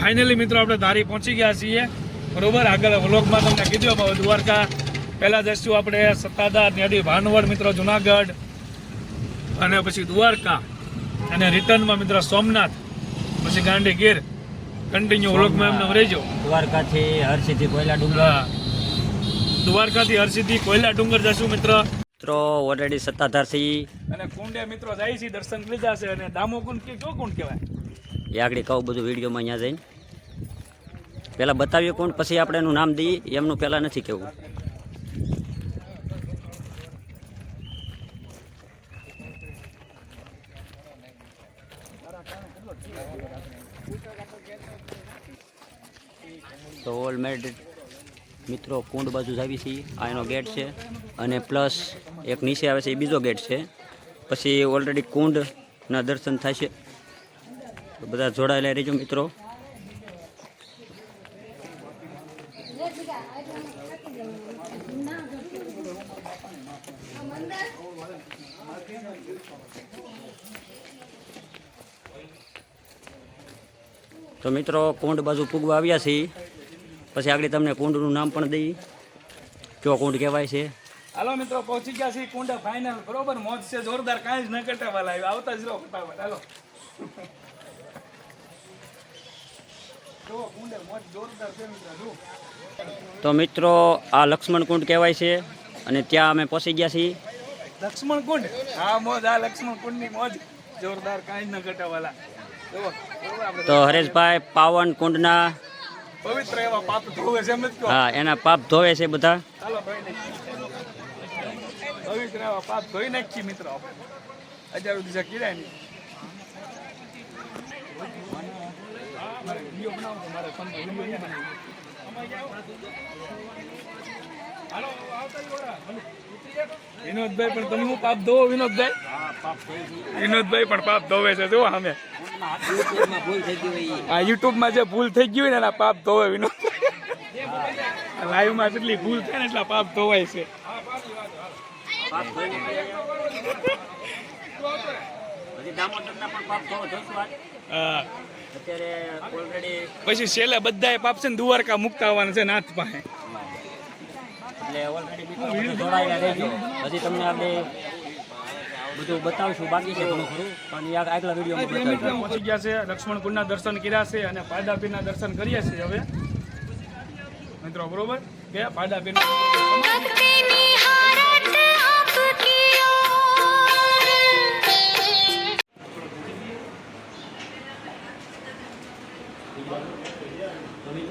Finally મિત્રો આપણે ધારી પહોંચી ગયા છીએ. બરોબર? આગળ વ્લોગમાં તમને કીધું હવે દ્વારકા. પહેલાં જઈશું આપણે સત્તાધાર નેડી ભાનવડ મિત્રો જુનાગઢ. અને પછી દ્વારકા. અને રિટર્નમાં મિત્રો સોમનાથ. પછી ગાંડી ગીર કન્ટિન્યુ વ્લોગમાં એમને રહેજો. દ્વારકાથી હરસિદ્ધિ કોયલા ડુંગર દ્વારકાથી હરસિદ્ધિ કોયલા ડુંગર જશું મિત્ર. મિત્રો ઓલરેડી સત્તાધારથી અને કુંડે મિત્રો જાય છે દર્શન લીધા છે અને દામો કુંડ કે કયો કુંડ કહેવાય? એ આગળ કહું બધું વિડીયોમાં અહીંયા જઈને. પહેલાં બતાવીએ કોણ, પછી આપણે એનું નામ દઈએ, એમનું પહેલાં નથી કહેવું. તો ઓલ મેડ મિત્રો, કુંડ બાજુ જ આવી છીએ. આ એનો ગેટ છે. અને પ્લસ એક નીચે આવે છે, એ બીજો ગેટ છે. પછી ઓલરેડી કુંડના દર્શન થાય છે. તો બધા જોડાયેલા રહેજો મિત્રો. તો મિત્રો, કુંડ બાજુ પૂગવા આવ્યા છીએ. પછી આગળ તમને કુંડનું નામ પણ દઈ. કયો કુંડ કહેવાય છે? હાલો મિત્રો, પહોંચી ગયા છે કુંડ ફાઇનલ બરોબર? મોજ છે, જોરદાર. કાંઈ જ ન કટાવા લાવ્યો આવતા જ રહો ફટાફટ. હાલો જુઓ કુંડે મોજ જોરદાર છે મિત્રો જુઓ તો મિત્રો આ લક્ષ્મણ કુંડ કહેવાય છે અને ત્યાં અમે પહોંચી ગયા છીએ. લક્ષ્મણ કુંડ? હા મોજ આ લક્ષ્મણ કુંડની મોજ. જોરદાર કાંઈ ન આપણે તો હરેશભાઈ પાવન કુંડના પવિત્ર એવા પાપ ધોવે છે હા એના પાપ ધોવે છે બધા. ચાલો પવિત્ર એવા પાપ ધોઈ નાખી મિત્રો હજારો નહીં. મારે વીડિયો બનાવો તો મારે ફોનમાં વીડિયો નહીં બનાવી. હાલો આવતા જ વડા. ભલે. વિનોદભાઈ પણ તમે હું પાપ ધોવો વિનોદભાઈ? વિનોદભાઈ પણ પાપ ધોવે છે જો અમે આ યુટ્યુબમાં જે ભૂલ થઈ ગઈ હોય ને એના પાપ ધોવે વિનોદ લાઈવમાં જેટલી ભૂલ થાય ને એટલા પાપ ધોવાય છે. પછી છેલ્લે બધાએ પાપ છે ને દ્વારકા મુકતા આવવાના છે નાથ પાસે. હજી તમને આપણે બધું બતાવશું બાકી છે ઘણું ખરું પણ યાર આગલા વિડીયોમાં પહોંચી ગયા છે લક્ષ્મણ દર્શન કર્યા છે અને પાડાપીરના દર્શન કરીએ છીએ હવે. મિત્રો બરોબર? કે પાડાપીર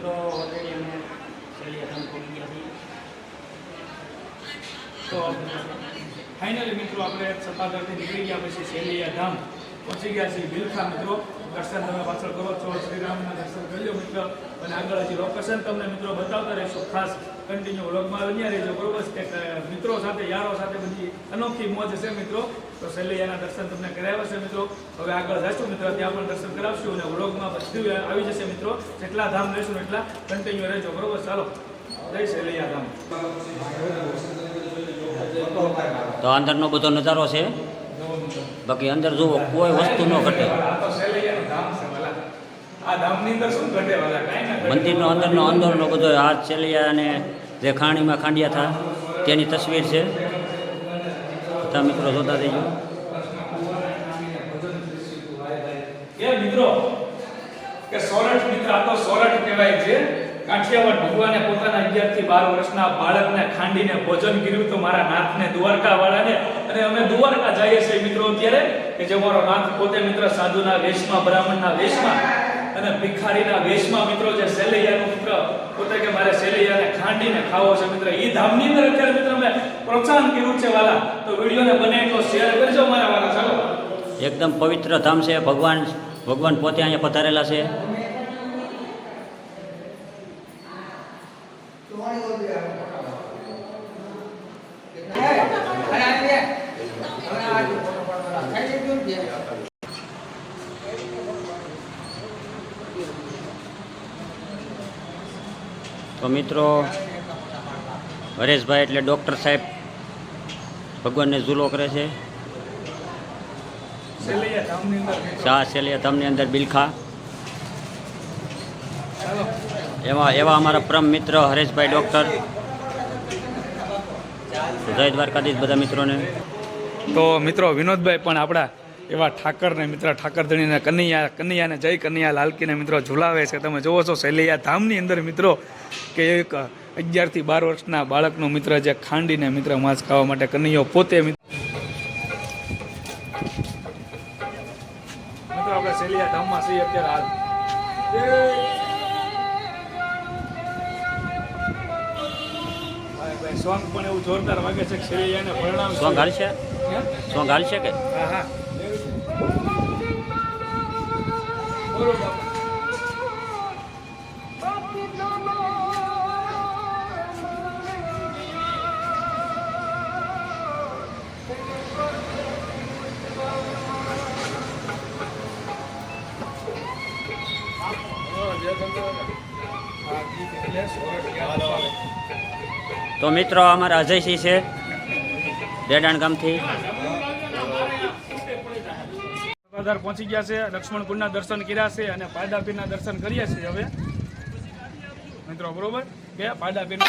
તો ઓલરેડી અમે અધમ પહોંચી ગયા છીએ તો ફાઇનલી મિત્રો આપણે સત્તાધારથી નીકળી ગયા પછી શૈલિયા ધામ પહોંચી ગયા છીએ બિલખા મિત્રો દર્શન તમે પાછળ કરો છો શ્રીરામના દર્શન કરજો મિત્રો અને આગળ હજી લોકેશન તમને મિત્રો બતાવતા રહીશું. ખાસ કન્ટિન્યુ વ્લોગમાં બન્યા રહેજો, બરોબર કે મિત્રો સાથે, યારો સાથે બધી અનોખી મોજ છે મિત્રો. તો શૈલિયાના દર્શન તમને કરાવ્યા છે મિત્રો. હવે આગળ જઈશું મિત્રો, ત્યાં પણ દર્શન કરાવશું અને વ્લોગમાં બધું આવી જશે મિત્રો. જેટલા ધામ લેશું એટલા કન્ટિન્યુ રહેજો, બરોબર? ચાલો. જય શૈલિયા ધામ. તો અંદરનો બધો નજારો છે? બાકી અંદર જુઓ, કોઈ વસ્તુ ન ઘટે. મંદિરનો અંદરનો અંદરનો બધો હાથ ચેલિયા અને જે ખાણીમાં ખાંડિયા હતા તેની તસવીર છે. બધા મિત્રો જોતા થઈ એ મિત્રો કે સોરઠ મિત્ર આ તો સોરઠ કહેવાય છે. કાઠિયાવાડ ભગવાને પોતાના 11 થી બાર વર્ષના બાળકને ખાંડીને ભોજન કર્યું તો મારા નાથને દ્વારકા વાળાને અને અમે દ્વારકા જઈએ છીએ મિત્રો અત્યારે કે જે મારો નાથ પોતે મિત્ર સાધુના વેશમાં બ્રાહ્મણના વેશમાં અને ભિખારીના વેશમાં મિત્રો જે શૈલૈયાનો મિત્ર પોતે કે મારે શૈલૈયાને ખાંડીને ખાવો છે મિત્ર એ ધામની અંદર અત્યારે મિત્ર મેં પ્રોત્સાહન કર્યું છે વાલા. તો વિડીયોને બને એટલો શેર કરજો મારા વાલા, ચાલો. એકદમ પવિત્ર ધામ છે, ભગવાન ભગવાન પોતે અહીંયા પધારેલા છે. તો મિત્રો, હરેશભાઈ એટલે ડૉક્ટર સાહેબ ભગવાનને ઝૂલો કરે છે. શાહ સેલિયા ધામની અંદર બિલખા. એવા એવા અમારા પ્રમ મિત્ર હરેશભાઈ ડૉક્ટર. જય દ્વારકાધીશ બધા મિત્રોને. તો મિત્રો વિનોદભાઈ પણ આપણા એવા ઠાકરને મિત્ર ઠાકરધણીને કનૈયા કનૈયાને જય કનૈયા લાલકીને મિત્રો ઝુલાવે છે. તમે જોવો છો શૈલૈયા ધામની અંદર મિત્રો કે એક અગિયારથી બાર વર્ષના બાળકનો મિત્ર જે ખાંડીને મિત્ર માંસ ખાવા માટે કનૈયો પોતે મિત્ર આપણે શૈલૈયા ધામમાં છીએ અત્યારે હાલ. સોંગ પણ એવું જોરદાર વાગે છે શૈલૈયાને પરિણામ સોંગ હાલશે? સોંગ હાલશે કે? હા હા. તો મિત્રો અમારા અજયસિંહ છે દેડાણ ગામથી. વધારે પહોંચી ગયા છે લક્ષ્મણપુરના દર્શન કર્યા છે અને પાડાપીરના દર્શન કર્યા છે હવે. મિત્રો, બરોબર? કે પાડાપીરના